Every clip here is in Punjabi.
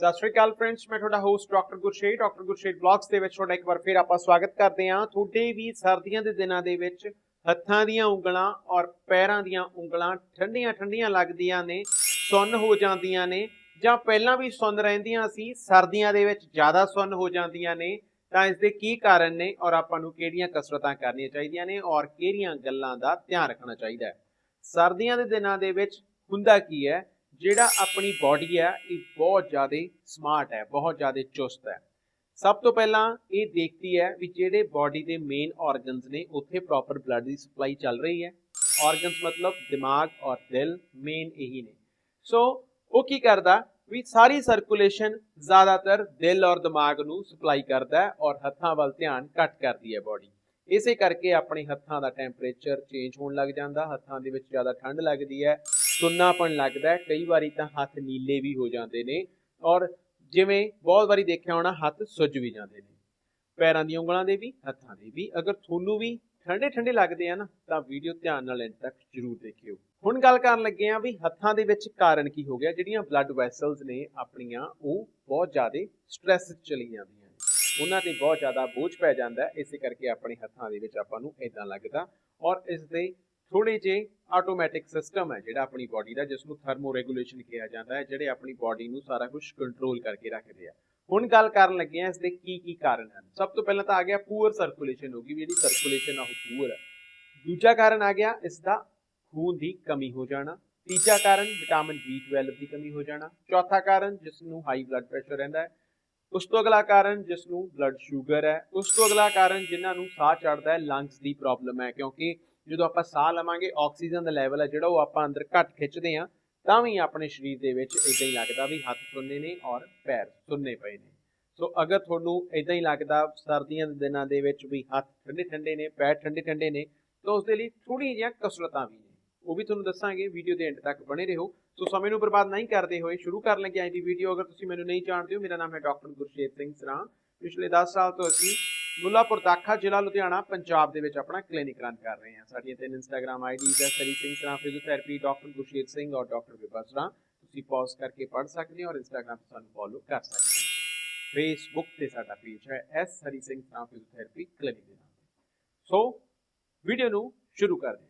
ਸਤਿ ਸ਼੍ਰੀ ਅਕਾਲ ਫਰੈਂਡਸ ਮੈਂ ਤੁਹਾਡਾ host doctor Gurshed doctor Gurshed blogs ਦੇ ਵਿੱਚ ਤੁਹਾਡਾ ਇੱਕ ਵਾਰ ਫਿਰ ਆਪਾਂ ਸਵਾਗਤ ਕਰਦੇ ਹਾਂ। ਤੁਹਾਡੇ ਵੀ ਸਰਦੀਆਂ ਦੇ ਦਿਨਾਂ ਦੇ ਵਿੱਚ ਹੱਥਾਂ ਦੀਆਂ ਉਂਗਲਾਂ ਔਰ ਪੈਰਾਂ ਦੀਆਂ ਉਂਗਲਾਂ ਠੰਡੀਆਂ ਠੰਡੀਆਂ ਲੱਗਦੀਆਂ ਨੇ, ਸੁੰਨ ਹੋ ਜਾਂਦੀਆਂ ਨੇ ਜਾਂ ਪਹਿਲਾਂ ਵੀ ਸੁੰਨ ਰਹਿੰਦੀਆਂ ਸੀ, ਸਰਦੀਆਂ ਦੇ ਵਿੱਚ ਜ਼ਿਆਦਾ ਸੁੰਨ ਹੋ ਜਾਂਦੀਆਂ ਨੇ, ਤਾਂ ਇਸ ਦੇ ਕੀ ਕਾਰਨ ਨੇ ਔਰ ਆਪਾਂ ਨੂੰ ਕਿਹੜੀਆਂ ਕਸਰਤਾਂ ਕਰਨੀਆਂ ਚਾਹੀਦੀਆਂ ਨੇ ਔਰ ਕਿਹੜੀਆਂ ਗੱਲਾਂ ਦਾ ਧਿਆਨ ਰੱਖਣਾ ਚਾਹੀਦਾ ਹੈ। ਸਰਦੀਆਂ ਦੇ ਦਿਨਾਂ ਦੇ ਵਿੱਚ ਹੁੰਦਾ ਕੀ ਹੈ? ਜਿਹੜਾ ਆਪਣੀ ਬਾਡੀ ਹੈ ਇਹ ਬਹੁਤ ਜ਼ਿਆਦਾ ਸਮਾਰਟ ਹੈ, ਬਹੁਤ ਜ਼ਿਆਦਾ ਚੁਸਤ ਹੈ। ਸਭ ਤੋਂ ਪਹਿਲਾਂ ਇਹ ਦੇਖਦੀ ਹੈ ਵੀ ਜਿਹੜੇ ਬਾਡੀ ਦੇ ਮੇਨ ਆਰਗਨਸ ਨੇ, ਉੱਥੇ ਪ੍ਰੋਪਰ ਬਲੱਡ ਦੀ ਸਪਲਾਈ ਚੱਲ ਰਹੀ ਹੈ। ਆਰਗਨਸ ਮਤਲਬ ਦਿਮਾਗ ਔਰ ਦਿਲ ਮੇਨ ਇਹੀ ਨੇ। ਸੋ ਉਹ ਕੀ ਕਰਦਾ ਵੀ ਸਾਰੀ ਸਰਕੂਲੇਸ਼ਨ ਜ਼ਿਆਦਾਤਰ ਦਿਲ ਔਰ ਦਿਮਾਗ ਨੂੰ ਸਪਲਾਈ ਕਰਦਾ ਹੈ ਔਰ ਹੱਥਾਂ ਵੱਲ ਧਿਆਨ ਘੱਟ ਕਰਦੀ ਹੈ ਬਾਡੀ ਇਸੇ ਕਰਕੇ ਆਪਣੇ ਹੱਥਾਂ ਦਾ ਟੈਂਪਰੇਚਰ ਚੇਂਜ ਹੋਣ ਲੱਗ ਜਾਂਦਾ, ਹੱਥਾਂ ਦੇ ਵਿੱਚ ਜ਼ਿਆਦਾ ਠੰਡ ਲੱਗਦੀ ਹੈ। ਸੁੰਨਾਪਣ ਲੱਗਦਾ ਕਈ ਵਾਰੀ ਤਾਂ ਹੱਥ ਨੀਲੇ ਵੀ ਹੋ ਜਾਂਦੇ ਨੇ ਔਰ ਜਿਵੇਂ ਬਹੁਤ ਵਾਰੀ ਦੇਖਿਆ ਹੋਣਾ, ਹੱਥ ਸੁੱਜ ਵੀ ਜਾਂਦੇ ਨੇ। ਪੈਰਾਂ ਦੀਆਂ ਉਂਗਲਾਂ ਦੇ ਵੀ, ਹੱਥਾਂ ਦੇ ਵੀ। ਅਗਰ ਤੁਹਾਨੂੰ ਵੀ ਠੰਡੇ ਠੰਡੇ ਲੱਗਦੇ ਆ ਨਾ, ਤਾਂ ਵੀਡੀਓ ਧਿਆਨ ਨਾਲ ਐਂਡ ਤੱਕ ਜ਼ਰੂਰ ਦੇਖਿਓ। ਹੁਣ ਗੱਲ ਕਰਨ ਲੱਗੇ ਆ ਵੀ ਹੱਥਾਂ ਦੇ ਵਿੱਚ ਕਾਰਨ ਕੀ ਹੋ ਗਿਆ। ਜਿਹੜੀਆਂ ਬਲੱਡ ਵੈਸਲਸ ਨੇ ਆਪਣੀਆਂ, ਉਹ ਬਹੁਤ ਜ਼ਿਆਦਾ ਸਟ੍ਰੈਸ ਚਲੀ ਜਾਂਦੀਆਂ ਨੇ। ਉਹਨਾਂ ਤੇ ਬਹੁਤ ਜ਼ਿਆਦਾ ਬੋਝ ਪੈ ਜਾਂਦਾ ਇਸੇ ਕਰਕੇ ਆਪਣੇ ਹੱਥਾਂ ਦੇ ਵਿੱਚ ਆਪਾਂ ਨੂੰ ਇਦਾਂ ਲੱਗਦਾ ਔਰ ਇਸ ਦੇ ਥੋੜੇ ਜਿਹੇ ਆਟੋਮੈਟਿਕ ਸਿਸਟਮ ਹੈ ਜਿਹੜਾ ਆਪਣੀ ਬਾਡੀ ਦਾ ਜਿਸ ਨੂੰ ਥਰਮੋ ਰੈਗੂਲੇਸ਼ਨ ਕਿਹਾ ਜਾਂਦਾ ਹੈ, ਜਿਹੜੇ ਆਪਣੀ ਬਾਡੀ ਨੂੰ ਸਾਰਾ ਕੁਝ ਕੰਟਰੋਲ ਕਰਕੇ ਰੱਖਦੇ ਆ। ਹੁਣ ਗੱਲ ਕਰਨ ਲੱਗੇ ਆ ਇਸ ਦੇ ਕੀ ਕੀ ਕਾਰਨ ਹਨ। ਸਭ ਤੋਂ ਪਹਿਲਾਂ ਤਾਂ ਆ ਗਿਆ ਪੂਅਰ ਸਰਕੂਲੇਸ਼ਨ ਹੋ ਗਈ ਜਿਹੜੀ ਸਰਕੂਲੇਸ਼ਨ ਆ, ਉਹ ਪੂਅਰ ਹੈ। ਦੂਜਾ ਕਾਰਨ ਆ ਗਿਆ ਇਸ ਦਾ ਖੂਨ ਦੀ ਕਮੀ ਹੋ ਜਾਣਾ। ਤੀਜਾ ਕਾਰਨ ਵਿਟਾਮਿਨ B12 ਦੀ ਕਮੀ ਹੋ ਜਾਣਾ। ਚੌਥਾ ਕਾਰਨ ਜਿਸ ਨੂੰ ਹਾਈ ਬਲੱਡ ਪ੍ਰੈਸ਼ਰ ਰਹਿੰਦਾ ਹੈ। ਉਸ ਤੋਂ ਅਗਲਾ ਕਾਰਨ ਜਿਸ ਨੂੰ ਬਲੱਡ ਸ਼ੂਗਰ ਹੈ। ਉਸ ਤੋਂ ਅਗਲਾ ਕਾਰਨ ਜਿਨ੍ਹਾਂ ਨੂੰ ਸਾਹ ਚੜਦਾ ਹੈ ਲੰਗਸ ਦੀ ਪ੍ਰੋਬਲਮ ਹੈ, ਕਿਉਂਕਿ ਜਦੋਂ ਆਪਾਂ ਸਾਹ ਲਵਾਂਗੇ, ਆਕਸੀਜਨ ਦਾ ਲੈਵਲ ਹੈ ਜਿਹੜਾ, ਉਹ ਆਪਾਂ ਅੰਦਰ ਘੱਟ ਖਿੱਚਦੇ ਆ ਤਾਂ ਵੀ ਆਪਣੇ ਸਰੀਰ ਦੇ ਵਿੱਚ ਇਦਾਂ ਹੀ ਲੱਗਦਾ ਵੀ ਹੱਥ ਸੁੰਨੇ ਨੇ ਔਰ ਪੈਰ ਸੁੰਨੇ ਪਏ ਨੇ। ਸੋ ਅਗਰ ਤੁਹਾਨੂੰ ਇਦਾਂ ਹੀ ਲੱਗਦਾ ਸਰਦੀਆਂ ਦੇ ਦਿਨਾਂ ਦੇ ਵਿੱਚ ਵੀ ਹੱਥ ਠੰਡੇ ਠੰਡੇ ਨੇ, ਪੈਰ ਠੰਡੇ ਠੰਡੇ ਨੇ, ਤਾਂ ਉਸ ਦੇ ਲਈ ਥੋੜੀ ਜਿਹੀਆਂ ਕਸਰਤਾਂ ਵੀ ਨੇ। ਉਹ ਵੀ ਤੁਹਾਨੂੰ ਦੱਸਾਂਗੇ ਵੀਡੀਓ ਦੇ ਐਂਡ ਤੱਕ ਬਣੇ ਰਹੋ। ਸੋ ਸਮੇਂ ਨੂੰ ਬਰਬਾਦ ਨਹੀਂ ਕਰਦੇ ਹੋਏ ਸ਼ੁਰੂ ਕਰਨ ਲੱਗੇ ਅੱਜ ਦੀ ਵੀਡੀਓ ਅਗਰ ਤੁਸੀਂ ਮੈਨੂੰ ਨਹੀਂ ਜਾਣਦੇ ਹੋ, ਮੇਰਾ ਨਾਮ ਹੈ ਡਾਕਟਰ ਗੁਰਸ਼ੇਤ ਸਿੰਘ ਸਰਾਂ। ਪਿਛਲੇ 10 ਸਾਲ ਤੋਂ ਅਸੀਂ ਮੁੱਲਾਪੁਰ ਦਾਖਾ ਜ਼ਿਲ੍ਹਾ ਲੁਧਿਆਣਾ, ਪੰਜਾਬ ਦੇ ਵਿੱਚ ਆਪਣਾ ਕਲੀਨਿਕ ਰਨ ਕਰ ਰਹੇ ਹਾਂ। ਸਾਡੀਆਂ ਤਿੰਨ ਇੰਸਟਾਗ੍ਰam ਆਈਡੀਜ਼ ਹੈ। ਸਰੀ ਸਿੰਘ ਸਰਾਂ ਫਿਜ਼ੀਓਥੈਰੇਪੀ ਡਾਕਟਰ ਗੁਰਸ਼ੇਤ ਸਿੰਘ ਔਰ ਡਾਕਟਰ ਵਿਭਾ ਤੁਸੀਂ ਪੌਜ਼ ਕਰਕੇ ਪੜ੍ਹ ਸਕਦੇ ਹੋ ਔਰ ਇੰਸਟਾਗ੍ਰam ਤੇ ਸਾਨੂੰ ਫੋਲੋ ਕਰ ਸਕਦੇ ਹੋ। ਫੇਸਬੁੱਕ ਤੇ ਸਾਡਾ ਪੇਜ ਹੈ ਐਸ ਹਰੀ ਸਿੰਘ ਸਰਾਂ ਫਿਜ਼ੀਓਥੈਰੇਪੀ ਕਲੀਨਿਕ ਦੇ ਨਾਮ ਸੋ ਵੀਡੀਓ ਨੂੰ ਸ਼ੁਰੂ ਕਰਦੇ ਹਾਂ।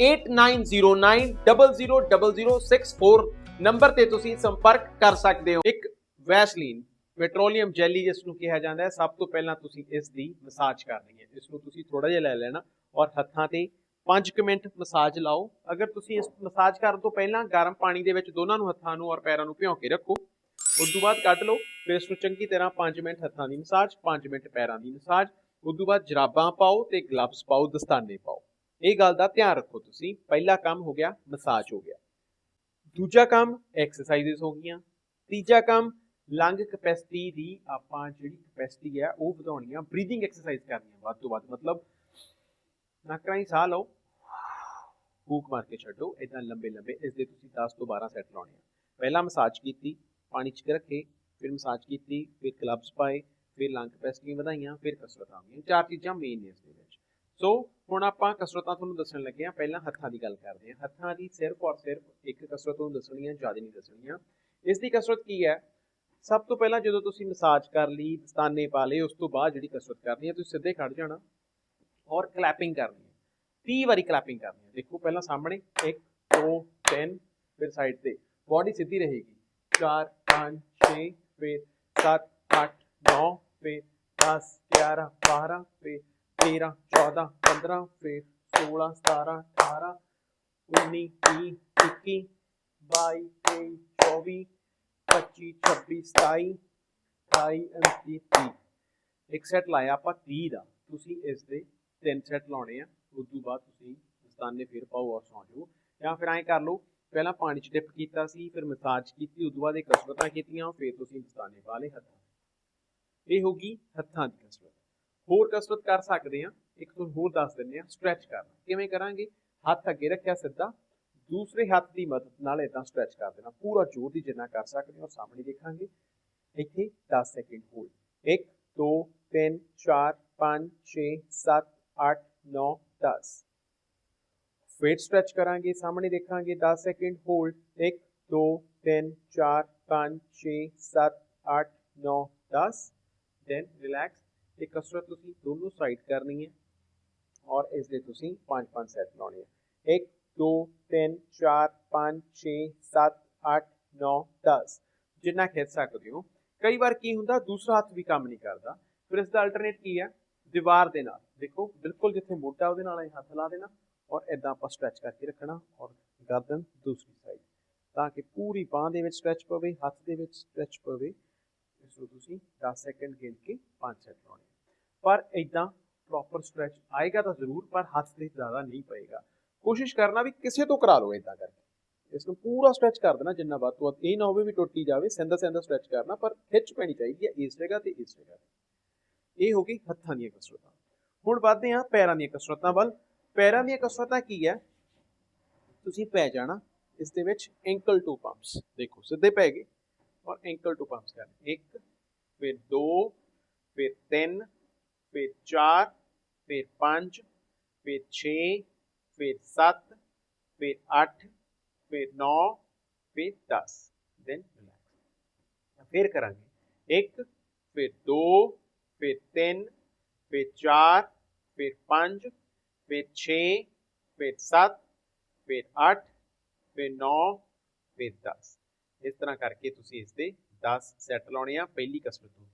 8909000064 ਨੰਬਰ ਤੇ ਤੁਸੀਂ ਸੰਪਰਕ ਕਰ ਸਕਦੇ ਹੋ। ਇੱਕ ਵੈਸਲੀਨ ਪੈਟਰੋਲੀਅਮ ਜੈਲੀ ਜਿਸ ਨੂੰ ਕਿਹਾ ਜਾਂਦਾ ਹੈ, ਸਭ ਤੋਂ ਪਹਿਲਾਂ ਤੁਸੀਂ ਇਸ ਦੀ ਮਸਾਜ ਕਰਨੀ ਹੈ ਇਸ ਨੂੰ ਤੁਸੀਂ ਥੋੜਾ ਜਿਹਾ ਲੈ ਲੈਣਾ ਔਰ ਹੱਥਾਂ ਤੇ 5 ਮਿੰਟ ਮਸਾਜ ਲਾਓ। ਅਗਰ ਤੁਸੀਂ ਇਸ ਮਸਾਜ ਕਰਨ ਤੋਂ ਪਹਿਲਾਂ ਗਰਮ ਪਾਣੀ ਦੇ ਵਿੱਚ ਦੋਨਾਂ ਨੂੰ ਹੱਥਾਂ ਨੂੰ ਔਰ ਪੈਰਾਂ ਨੂੰ ਭਿਉਂ ਕੇ ਰੱਖੋ, ਉਸ ਤੋਂ ਬਾਅਦ ਕੱਢ ਲਓ ਫਿਰ ਇਸ ਨੂੰ ਚੰਗੀ ਤਰ੍ਹਾਂ 5 ਮਿੰਟ ਹੱਥਾਂ ਦੀ ਮਸਾਜ 5 ਮਿੰਟ ਪੈਰਾਂ ਦੀ ਮਸਾਜ, ਉਸ ਤੋਂ ਬਾਅਦ ਜਰਾਬਾਂ ਪਾਓ ਤੇ ਗਲਵਸ ਪਾਓ, ਦਸਤਾਨੇ ਪਾਓ। ਇਹ ਗੱਲ ਦਾ ਧਿਆਨ ਰੱਖੋ ਤੁਸੀਂ। ਪਹਿਲਾ ਕੰਮ ਹੋ ਗਿਆ ਮਸਾਜ ਹੋ ਗਿਆ। ਦੂਜਾ ਕੰਮ ਐਕਸਰਸਾਈਜ਼ਸ ਹੋ ਗਈਆਂ। ਤੀਜਾ ਕੰਮ ਲੰਗ ਕਪੈਸਿਟੀ ਦੀ ਆਪਾਂ ਜਿਹੜੀ ਕਪੈਸਿਟੀ ਹੈ, ਉਹ ਵਧਾਉਣੀ ਆ ਬਰੀਥਿੰਗ ਐਕਸਰਸਾਈਜ਼ ਕਰਨੀ ਆ ਵੱਧ ਤੋਂ ਵੱਧ। ਮਤਲਬ ਨੱਕ ਰਾਹੀਂ ਸਾਹ ਲਓ, ਫੂਕ ਮਾਰ ਕੇ ਛੱਡੋ ਇਦਾਂ ਲੰਬੇ ਲੰਬੇ, ਇਸ ਦੇ ਤੁਸੀਂ 10 ਤੋਂ 12 ਸੈਟ ਲਾਉਣੇ ਆ। ਪਹਿਲਾਂ ਮਸਾਜ ਕੀਤੀ, ਪਾਣੀ ਚ ਰੱਖੇ, ਫਿਰ ਮਸਾਜ ਕੀਤੀ, ਫਿਰ ਕਲੱਬਸ ਪਾਏ, ਫਿਰ ਲੰਗ ਕਪੈਸਿਟੀ ਵਧਾਈਆਂ, ਫਿਰ ਕਸਰਤਾਂ ਆਉਂਦੀਆਂ ਚਾਰ ਚੀਜ਼ਾਂ ਮੇਨ ਨੇ ਇਸ ਦੇ ਵਿੱਚ। ਸੋ ਹੁਣ ਆਪਾਂ ਕਸਰਤਾਂ ਤੁਹਾਨੂੰ ਦੱਸਣ ਲੱਗੇ ਆ ਪਹਿਲਾਂ ਹੱਥਾਂ ਦੀ ਗੱਲ ਕਰਦੇ ਆ ਹੱਥਾਂ ਦੀ ਸਿਰਫ ਔਰ ਸਿਰਫ ਇੱਕ ਕਸਰਤ ਤੁਹਾਨੂੰ ਦੱਸਣੀ ਹੈ ਜ਼ਿਆਦਾ ਨਹੀਂ ਦੱਸਣੀਆਂ ਇਸ ਦੀ ਕਸਰਤ ਕੀ ਹੈ? ਸਭ ਤੋਂ ਪਹਿਲਾਂ ਜਦੋਂ ਤੁਸੀਂ ਮਸਾਜ ਕਰ ਲਈ, ਦਸਤਾਨੇ ਪਾ ਲਏ, ਉਸ ਤੋਂ ਬਾਅਦ ਜਿਹੜੀ ਕਸਰਤ ਕਰਨੀ ਹੈ ਤੁਸੀਂ ਸਿੱਧੇ ਖੜ ਜਾਣਾ ਔਰ ਕਲੈਪਿੰਗ ਕਰਨੀ ਹੈ 30 ਵਾਰੀ ਕਲੈਪਿੰਗ ਕਰਨੀ ਹੈ ਦੇਖੋ ਪਹਿਲਾਂ ਸਾਹਮਣੇ 1 2 3 ਫਿਰ ਸਾਈਡ ਤੇ। ਬਾਡੀ ਸਿੱਧੀ ਰਹੇਗੀ। 4 5 6 ਫਿਰ 7 8 9 ਫਿਰ 10 11 12 ਫਿਰ 13 14 15 ਫਿਰ 16 17 18 19 20 21 22 23 24 25 26 27 28 29 30 ਇੱਕ ਸੈਟ ਲਾਇਆ ਆਪਾਂ 30 ਦਾ। ਤੁਸੀਂ ਇਸ ਦੇ ਤਿੰਨ ਸੈਟ ਲਾਉਣੇ ਆ। ਉਸ ਤੋਂ ਬਾਅਦ ਤੁਸੀਂ ਦਸਤਾਨੇ ਫਿਰ ਪਾਓ ਔਰ ਸੌਂ ਜਾਓ। ਜਾਂ ਫਿਰ ਐਂ ਕਰ ਲਓ, ਪਹਿਲਾਂ ਪਾਣੀ 'ਚ ਡਿਪ ਕੀਤਾ ਸੀ, ਫਿਰ ਮਸਾਜ ਕੀਤੀ, ਉਸ ਤੋਂ ਬਾਅਦ ਇਹ ਕਸਰਤਾਂ ਕੀਤੀਆਂ, ਫਿਰ ਤੁਸੀਂ ਦਸਤਾਨੇ ਪਾ ਲਏ ਹੱਥਾਂ ਇਹ ਹੋ ਗਈ ਹੱਥਾਂ ਦੀ ਕਸਰਤ। ਹੋਰ ਕਸਰਤ ਕਰ ਸਕਦੇ ਆ ਇੱਕ ਤੋਂ ਹੋਰ ਦੱਸ ਦਿੰਦੇ ਆ ਸਟ੍ਰੈਚ ਕਰਨਾ। ਕਿਵੇਂ ਕਰਾਂਗੇ? ਹੱਥ ਅੱਗੇ ਰੱਖਿਆ ਸਿੱਧਾ। ਦੂਸਰੇ ਹੱਥ ਦੀ ਮਦਦ ਨਾਲ ਇਦਾਂ ਸਟ੍ਰੈਚ ਕਰ ਦੇਣਾ। ਪੂਰਾ ਜ਼ੋਰ ਦੀ ਜਿੰਨਾ ਕਰ ਸਕਦੇ ਹੋ ਸਾਹਮਣੇ ਦੇਖਾਂਗੇ। ਇੱਥੇ 10 ਸੈਕਿੰਡ ਹੋਲਡ 1 2 3 4 5 6 7 8 9 10 ਫਿਰ ਸਟ੍ਰੈਚ ਕਰਾਂਗੇ, ਸਾਹਮਣੇ ਦੇਖਾਂਗੇ 10 ਸੈਕਿੰਡ ਹੋਲਡ 1 2 3 4 5 6 7 8 9 10 ਦੈਨ ਰਿਲੈਕਸ ਇਹ ਕਸਰਤ ਤੁਸੀਂ ਦੋਨੋਂ ਸਾਈਡ ਕਰਨੀ ਹੈ ਔਰ ਇਸ ਦੇ ਤੁਸੀਂ 5-5 ਸੈਟ ਲਾਉਣੇ ਹੈ 1 2 3 4 5 6 7 8 9 10 ਜਿੰਨਾ ਖਿੱਚ ਸਕਦੇ ਹੋ। ਕਈ ਵਾਰ ਕੀ ਹੁੰਦਾ, ਦੂਸਰਾ ਹੱਥ ਵੀ ਕੰਮ ਨਹੀਂ ਕਰਦਾ। ਫਿਰ ਇਸ ਦਾ ਅਲਟਰਨੇਟ ਕੀ ਹੈ? ਦੀਵਾਰ ਦੇ ਨਾਲ। ਦੇਖੋ, ਬਿਲਕੁਲ ਜਿੱਥੇ ਮੋਢਾ ਉਹਦੇ ਨਾਲ ਹੱਥ ਲਾ ਦੇਣਾ ਔਰ ਇਦਾਂ ਆਪਾਂ ਸਟ੍ਰੈਚ ਕਰਕੇ ਰੱਖਣਾ ਔਰ ਗਰਦਨ ਦੂਸਰੀ ਸਾਈਡ ਤਾਂ ਕਿ ਪੂਰੀ ਬਾਹ ਦੇ ਵਿੱਚ ਸਟ੍ਰੈਚ ਪਵੇ, ਹੱਥ ਦੇ ਵਿੱਚ ਸਟ੍ਰੈਚ ਪਵੇ ਇਸ ਤੁਸੀਂ 10 ਸੈਕਿੰਡ ਗਿਣ ਕੇ 5 ਸੈਟ ਲਾਉਣੇ ਪਰ ਇਦਾਂ ਪ੍ਰੋਪਰ ਸਟ੍ਰੈਚ ਆਏਗਾ ਤਾਂ ਜ਼ਰੂਰ, ਪਰ ਹੱਥ ਤੇ ਜ਼ਿਆਦਾ ਨਹੀਂ ਪਏਗਾ। ਕੋਸ਼ਿਸ਼ ਕਰਨਾ ਵੀ ਕਿਸੇ ਤੋਂ ਕਰਾ ਲਓ ਇਦਾਂ ਕਰਕੇ। ਇਸ ਨੂੰ ਪੂਰਾ ਸਟ੍ਰੈਚ ਕਰ ਦੇਣਾ ਜਿੰਨਾ ਵੱਧ ਤੋਂ ਵੱਧ। ਇਹ ਨਾ ਹੋਵੇ ਵੀ ਟੁੱਟੀ ਜਾਵੇ ਸਿੰਦਾ ਸਿੰਦਾ ਸਟ੍ਰੈਚ ਕਰਨਾ, ਪਰ ਖਿੱਚ ਪੈਣੀ ਚਾਹੀਦੀ ਹੈ ਇਸ ਜਗ੍ਹਾ ਤੇ, ਇਸ ਜਗ੍ਹਾ ਤੇ। ਇਹ ਹੋ ਗਈ ਹੱਥਾਂ ਦੀਆਂ ਕਸਰਤਾਂ। ਹੁਣ ਵੱਧਦੇ ਹਾਂ ਪੈਰਾਂ ਦੀਆਂ ਕਸਰਤਾਂ ਵੱਲ। ਪੈਰਾਂ ਦੀਆਂ ਕਸਰਤਾਂ ਕੀ ਹੈ? ਤੁਸੀਂ ਪੈ ਜਾਣਾ, ਇਸ ਦੇ ਵਿੱਚ ਐਂਕਲ ਟੂ ਪੰਪਸ ਦੇਖੋ, ਸਿੱਧੇ ਪੈ ਗਏ। ਔਰ ਐਂਕਲ ਟੂ ਪੰਪਸ ਕਰਨੇ ਇੱਕ ਫਿਰ ਦੋ ਫਿਰ ਤਿੰਨ ਫਿਰ ਚਾਰ ਫਿਰ ਪੰਜ ਫਿਰ 6 ਫਿਰ 7 ਫਿਰ 8 ਫਿਰ 9 ਫਿਰ 10 ਦੈਨ ਰਿਲੈਕਸ ਫਿਰ ਕਰਾਂਗੇ ਇੱਕ ਫਿਰ ਦੋ ਫਿਰ ਤਿੰਨ ਫਿਰ ਚਾਰ ਫਿਰ ਪੰਜ ਫਿਰ 6 ਫਿਰ 7 ਫਿਰ 8 ਫਿਰ 9 ਫਿਰ 10 ਇਸ ਤਰ੍ਹਾਂ ਕਰਕੇ ਤੁਸੀਂ ਇਸ ਦੇ 10 ਸੈੱਟ ਲਾਉਣੇ ਆ ਪਹਿਲੀ ਕਸਰਤ ਹੋ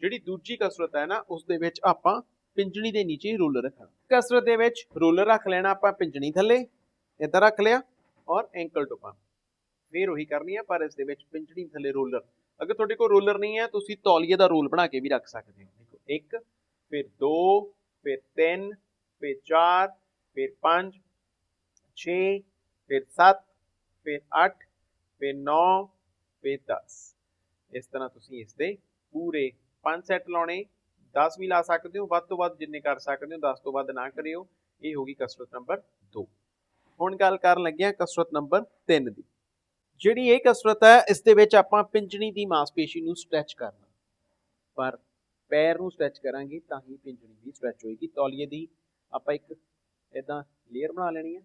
ਜਿਹੜੀ ਦੂਜੀ ਕਸਰਤ ਹੈ ਨਾ, ਉਸ ਦੇ ਵਿੱਚ ਆਪਾਂ ਪਿੰਜਣੀ ਦੇ ਨੀਚੇ ਰੋਲਰ ਰੱਖਣਾ। ਕਸਰਤ ਦੇ ਵਿੱਚ ਰੋਲਰ ਰੱਖ ਲੈਣਾ ਆਪਾਂ ਪਿੰਜਣੀ ਥੱਲੇ, ਇੱਧਰ ਰੱਖ ਲਿਆ ਔਰ ਐਂਕਲ ਟੂ ਪੰਪ ਫੇਰ ਉਹੀ ਕਰਨੀ ਹੈ ਪਰ ਇਸ ਦੇ ਵਿੱਚ ਪਿੰਜਣੀ ਥੱਲੇ ਰੋਲਰ। ਅਗਰ ਤੁਹਾਡੇ ਕੋਲ ਰੋਲਰ ਨਹੀਂ ਹੈ, ਤੁਸੀਂ ਤੌਲੀਏ ਦਾ ਰੋਲ ਬਣਾ ਕੇ ਵੀ ਰੱਖ ਸਕਦੇ ਹੋ। ਦੇਖੋ, ਇੱਕ, ਫਿਰ ਦੋ, ਫਿਰ ਤਿੰਨ, ਫਿਰ ਚਾਰ, ਫਿਰ ਪੰਜ 6 ਫਿਰ 7 ਫਿਰ 8 ਫਿਰ 9 ਫਿਰ 10 ਇਸ ਤਰ੍ਹਾਂ ਤੁਸੀਂ ਇਸ ਦੇ ਪੂਰੇ 5 ਸੈੱਟ ਲਾਉਣੇ 10 ਵੀ ਲਾ ਸਕਦੇ ਹੋ, ਵੱਧ ਤੋਂ ਵੱਧ ਜਿੰਨੇ ਕਰ ਸਕਦੇ ਹੋ 10 ਤੋਂ ਵੱਧ ਨਾ ਕਰਿਓ। ਇਹ ਹੋ ਗਈ ਕਸਰਤ ਨੰਬਰ 2 ਹੁਣ ਗੱਲ ਕਰਨ ਲੱਗੇ ਹਾਂ ਕਸਰਤ ਨੰਬਰ 3 ਦੀ। ਜਿਹੜੀ ਇਹ ਕਸਰਤ ਹੈ, ਇਸ ਦੇ ਵਿੱਚ ਆਪਾਂ ਪਿੰਜਣੀ ਦੀ ਮਾਸਪੇਸ਼ੀ ਨੂੰ ਸਟ੍ਰੈਚ ਕਰਨਾ। ਪਰ ਪੈਰ ਨੂੰ ਸਟ੍ਰੈਚ ਕਰਾਂਗੇ ਤਾਂ ਹੀ ਪਿੰਜਣੀ ਵੀ ਸਟ੍ਰੈਚ ਹੋਏਗੀ। ਤੌਲੀਏ ਦੀ ਆਪਾਂ ਇੱਕ ਇਦਾਂ ਲੇਅਰ ਬਣਾ ਲੈਣੀ ਹੈ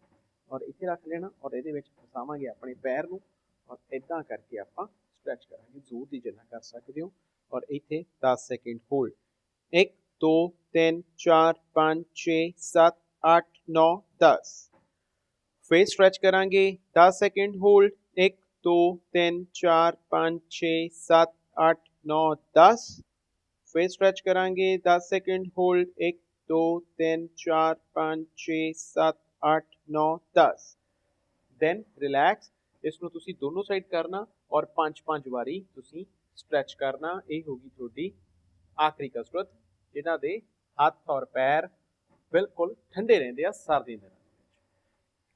ਔਰ ਇੱਥੇ ਰੱਖ ਲੈਣਾ ਔਰ ਇਹਦੇ ਵਿੱਚ ਫਸਾਵਾਂਗੇ ਆਪਣੇ ਪੈਰ ਨੂੰ। ਔਰ ਇਦਾਂ ਕਰਕੇ ਆਪਾਂ ਸਟ੍ਰੈਚ ਕਰਾਂਗੇ। ਜ਼ੋਰ ਦੀ ਜਿੰਨਾ ਕਰ ਸਕਦੇ ਹੋ ਔਰ ਇੱਥੇ 10 ਸੈਕਿੰਡ ਹੋਲਡ 1 2 3 4 5 6 7 8 9 10 ਫਿਰ ਸਟ੍ਰੈਚ ਕਰਾਂਗੇ। 10 ਸੈਕਿੰਡ ਹੋਲਡ 1 2 3 4 5 6 7 8 9 10 ਫਿਰ ਸਟ੍ਰੈਚ ਕਰਾਂਗੇ। 10 ਸੈਕਿੰਡ ਹੋਲਡ 1 2 3 4 5 6 7 8 9 10 ਦੈਨ ਰਿਲੈਕਸ ਇਸ ਨੂੰ ਤੁਸੀਂ ਦੋਨੋਂ ਸਾਈਡ ਕਰਨਾ ਔਰ ਪੰਜ ਪੰਜ ਵਾਰੀ ਤੁਸੀਂ ਸਟ੍ਰੈਚ ਕਰਨਾ। ਇਹ ਹੋਗੀ ਤੁਹਾਡੀ ਆਖਰੀ ਕਸਰਤ ਇਹਨਾਂ ਦੇ ਹੱਥ ਔਰ ਪੈਰ ਬਿਲਕੁਲ ਠੰਡੇ ਰਹਿੰਦੇ ਆ, ਸਰਦੀ ਦੇ ਦਿਨਾਂ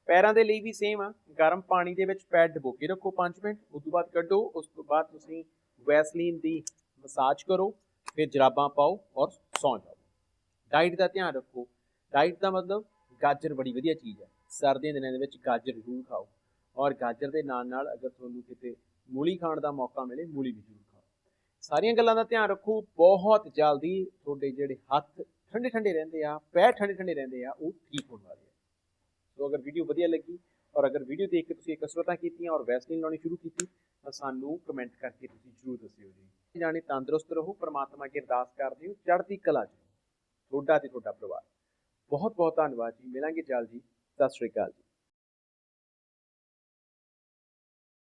ਪੈਰਾਂ ਦੇ ਲਈ ਵੀ ਸੇਮ ਆ, ਗਰਮ ਪਾਣੀ ਦੇ ਵਿੱਚ ਪੈਰ ਡੁਬੋ ਕੇ ਰੱਖੋ 5 ਮਿੰਟ, ਉਸ ਤੋਂ ਬਾਅਦ ਕੱਢੋ, ਉਸ ਤੋਂ ਬਾਅਦ ਤੁਸੀਂ ਵੈਸਲੀਨ ਦੀ ਮਸਾਜ ਕਰੋ, ਫਿਰ ਜਰਾਬਾਂ ਪਾਓ ਔਰ ਸੌਂ ਜਾਓ। ਡਾਈਟ ਦਾ ਧਿਆਨ ਰੱਖੋ। ਡਾਈਟ ਦਾ ਮਤਲਬ ਗਾਜਰ ਬੜੀ ਵਧੀਆ ਚੀਜ਼ ਹੈ ਸਰਦੀਆਂ ਦੇ ਦਿਨਾਂ ਦੇ ਵਿੱਚ ਗਾਜਰ ਜ਼ਰੂਰ ਖਾਓ। ਔਰ ਗਾਜਰ ਦੇ ਨਾਲ ਨਾਲ ਅਗਰ ਤੁਹਾਨੂੰ ਕਿਤੇ ਮੂਲੀ ਖਾਣ ਦਾ ਮੌਕਾ ਮਿਲੇ, ਮੂਲੀ ਵੀ ਜ਼ਰੂਰ ਖਾਓ। ਸਾਰੀਆਂ ਗੱਲਾਂ ਦਾ ਧਿਆਨ ਰੱਖੋ, ਬਹੁਤ ਜਲਦੀ ਤੁਹਾਡੇ ਜਿਹੜੇ ਹੱਥ ਠੰਡੇ ਠੰਡੇ ਰਹਿੰਦੇ ਆ, ਪੈਰ ਠੰਡੇ ਠੰਡੇ ਰਹਿੰਦੇ ਆ, ਉਹ ਠੀਕ ਹੋਣ ਵਾਲੇ ਆ। ਸੋ ਅਗਰ ਵੀਡੀਓ ਵਧੀਆ ਲੱਗੀ ਔਰ ਅਗਰ ਵੀਡੀਓ ਦੇਖ ਕੇ ਤੁਸੀਂ ਕਸਰਤਾਂ ਕੀਤੀਆਂ ਔਰ ਵੈਸਲੀਨ ਲਾਉਣੀ ਸ਼ੁਰੂ ਕੀਤੀ, ਤਾਂ ਸਾਨੂੰ ਕਮੈਂਟ ਕਰਕੇ ਤੁਸੀਂ ਜ਼ਰੂਰ ਦੱਸਿਓ ਜੀ। ਜਾਣੇ ਤੰਦਰੁਸਤ ਰਹੋ, ਪ੍ਰਮਾਤਮਾ ਅੱਗੇ ਅਰਦਾਸ ਕਰਦੇ ਹੋ, ਚੜ੍ਹਦੀ ਕਲਾ ਚ ਤੁਹਾਡਾ ਤੇ ਤੁਹਾਡਾ ਪਰਿਵਾਰ। ਬਹੁਤ ਬਹੁਤ ਧੰਨਵਾਦ ਜੀ। ਮਿਲਾਂਗੇ ਜਲਦੀ ਸਤਿ ਸ਼੍ਰੀ ਅਕਾਲ ਜੀ।